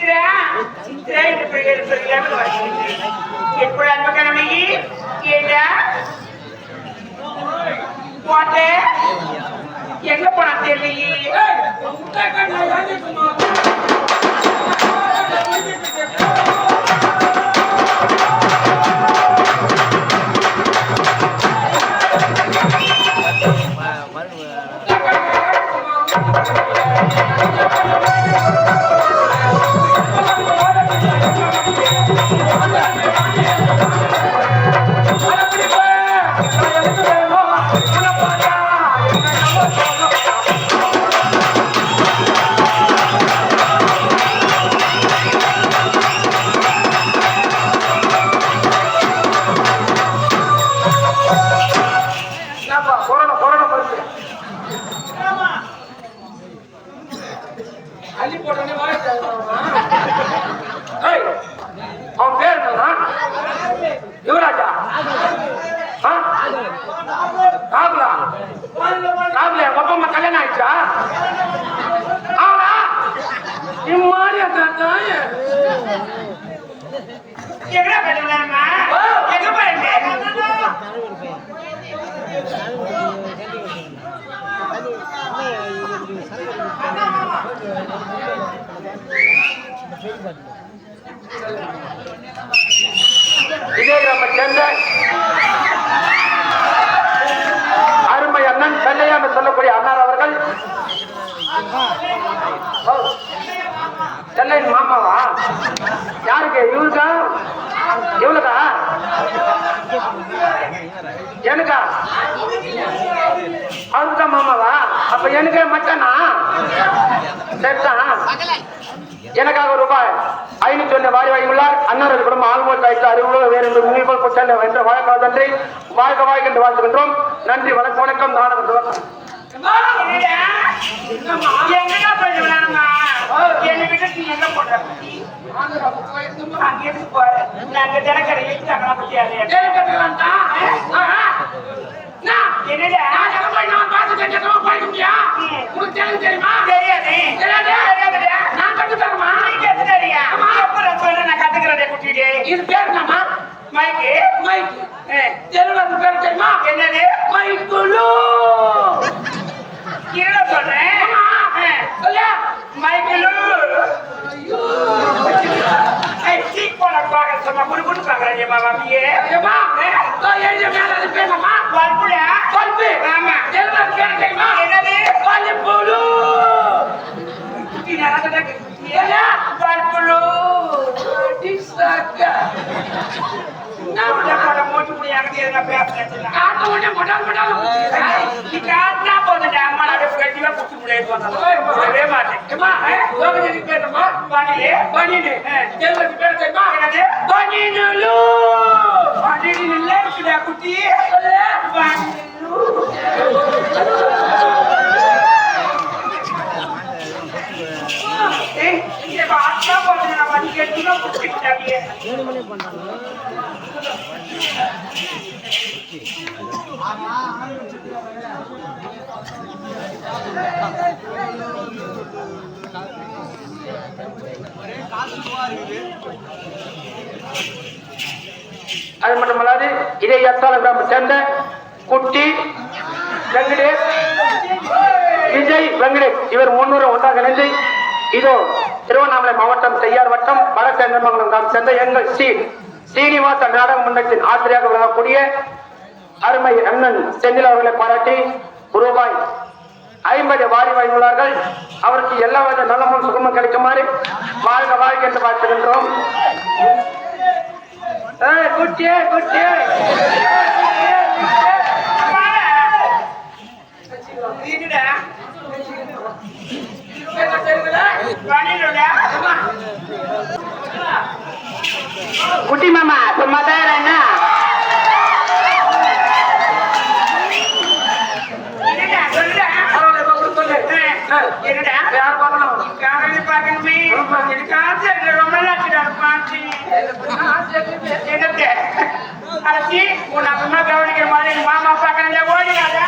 சித்ரா சித்ரா என்று பெயர் சொல்லாமல் வருகிறது எப்பொழுது அன்பு கணவனையே ஏண்டா போட்டு எங்க போனா தெரியலையே எங்கடா பண்ணுவாருமா எங்க பாருங்க இதே நம்ம சேர்ந்த அருமை அண்ணன் செல்லையா என்று சொல்லக்கூடிய அண்ணார் அவர்கள். சென்னையின் மாமாவா? யாருக்கு இவருக்கா? எவ்வளோக்கா எனக்கா? அவருக்கா மாமாவா? அப்ப எனக்கு மச்சானா? சரிதான். எனக்காக ரூபாய் ஐநூத்தி ஒன்று வாரி வாங்கியுள்ளார் அன்னாரது குடும்பம் ஆல்மோஸ்ட் ஆயிரத்தி அறுபது வேறு என்று முன்னிப்பல் புத்தல்ல என்ற வாழ்க்கை நன்றி வாழ்க்கை வாழ்க என்று வாழ்த்துகின்றோம். நன்றி வணக்கம் வணக்கம். நாடகம் துவக்கம். எங்கடா பண்ணுவாருமா விட்டு நீ எங்க போடுற அங்க எதுக்கு போற நாங்க தினக்கடை எழுத்தாங்களா பத்தியாரு என்னடா தெரியாது தெரியாதுடா. நான் கட்டு தரமா நீ கத்துறாரியா? அப்புறம் சொல்லு, நான் குட்டிட்டு. இது பேர் மைக்கு மைக் பேர் தெரியுமா என்னது குடு குடு பாக்குறாங்க பாபா அப்படியே மேல அது பல்புடா பல்பு. ஆமா என்னது பல்புலு. குட்டி பல்புலு காட்டு மொட்டால் மொட்டால் நீ காட்டினா போதுடா அம்மா கட்டிவா முடியாது ஏம்மா, லோகத்துக்கு பேர் என்னம்மா? பண்ணிலே பனியனு. தெருவுக்கு பேர் தெரியுமா? என்னது பனியனுலு. பன்னிரு இல்ல இருக்குடா குட்டி சொல்லு. பன்னிரு ஏய் இங்க வாட்டா போடுங்க நான் வண்டி கட்டினா குச்சிட்டாங்க அது மட்டுமல்லாது இதே எத்தால கிராம சேர்ந்த குட்டி வெங்கடேஷ் விஜய் வெங்கடேஷ் இவர் முன்னூறு ஒன்றாக இணைந்து இதோ திருவண்ணாமலை மாவட்டம் செய்யார் வட்டம் வடசேந்தமங்கலம் கிராமம் சேர்ந்த எங்கள் ஸ்ரீ சீனிவாச நாடக மன்றத்தின் ஆசிரியராக விளங்கக்கூடிய அருமை அண்ணன் செந்தில் அவர்களை பாராட்டி ரூபாய் ஐம்பது வாரி வாய்ந்துள்ளார்கள் அவருக்கு எல்லா வித நலமும் சுகமும் கிடைக்குமாறு வாழ்க வாழ்க என்று வாழ்த்துகின்றோம். குட்டியே குட்டியே. குட்டி மாமா சும்மா தான் என்ன என்னடா சொல்லுடா என்னடா யார் பார்க்கணும் காரணம் பார்க்கணுமே எனக்கு ஆசை இருக்கு ரொம்ப நாட்டுடா பாட்டி என்னது அலசி உன் அப்பமா கவனிக்கிற மாதிரி மாமா பார்க்கணும் ஓடிடாதா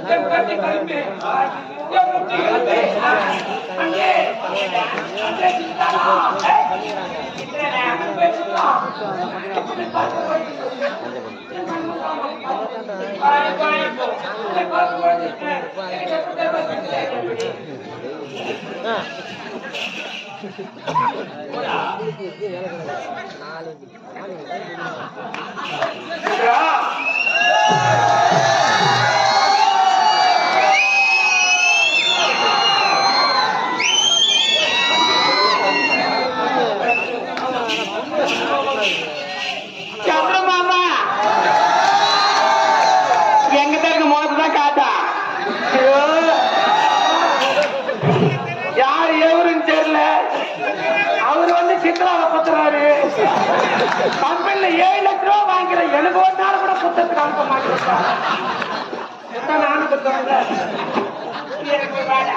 जब करते कर्म में जब मुक्ति करते अंगे अंगे चिंता ना है कितने नया मुंबई चिंता अपने पास कोई आए जाए को अपने पास कोई नहीं है एक अपने पास नहीं है Yeah. அவர் குத்துறாரு? தமிழ்ல ஏழு லட்ச ரூபா வாங்கிற எனக்கு ஒரு நாள் கூட குத்தத்துக்கு அனுப்ப மாட்டேன் நானும் குத்துறேன் எனக்கு வேலை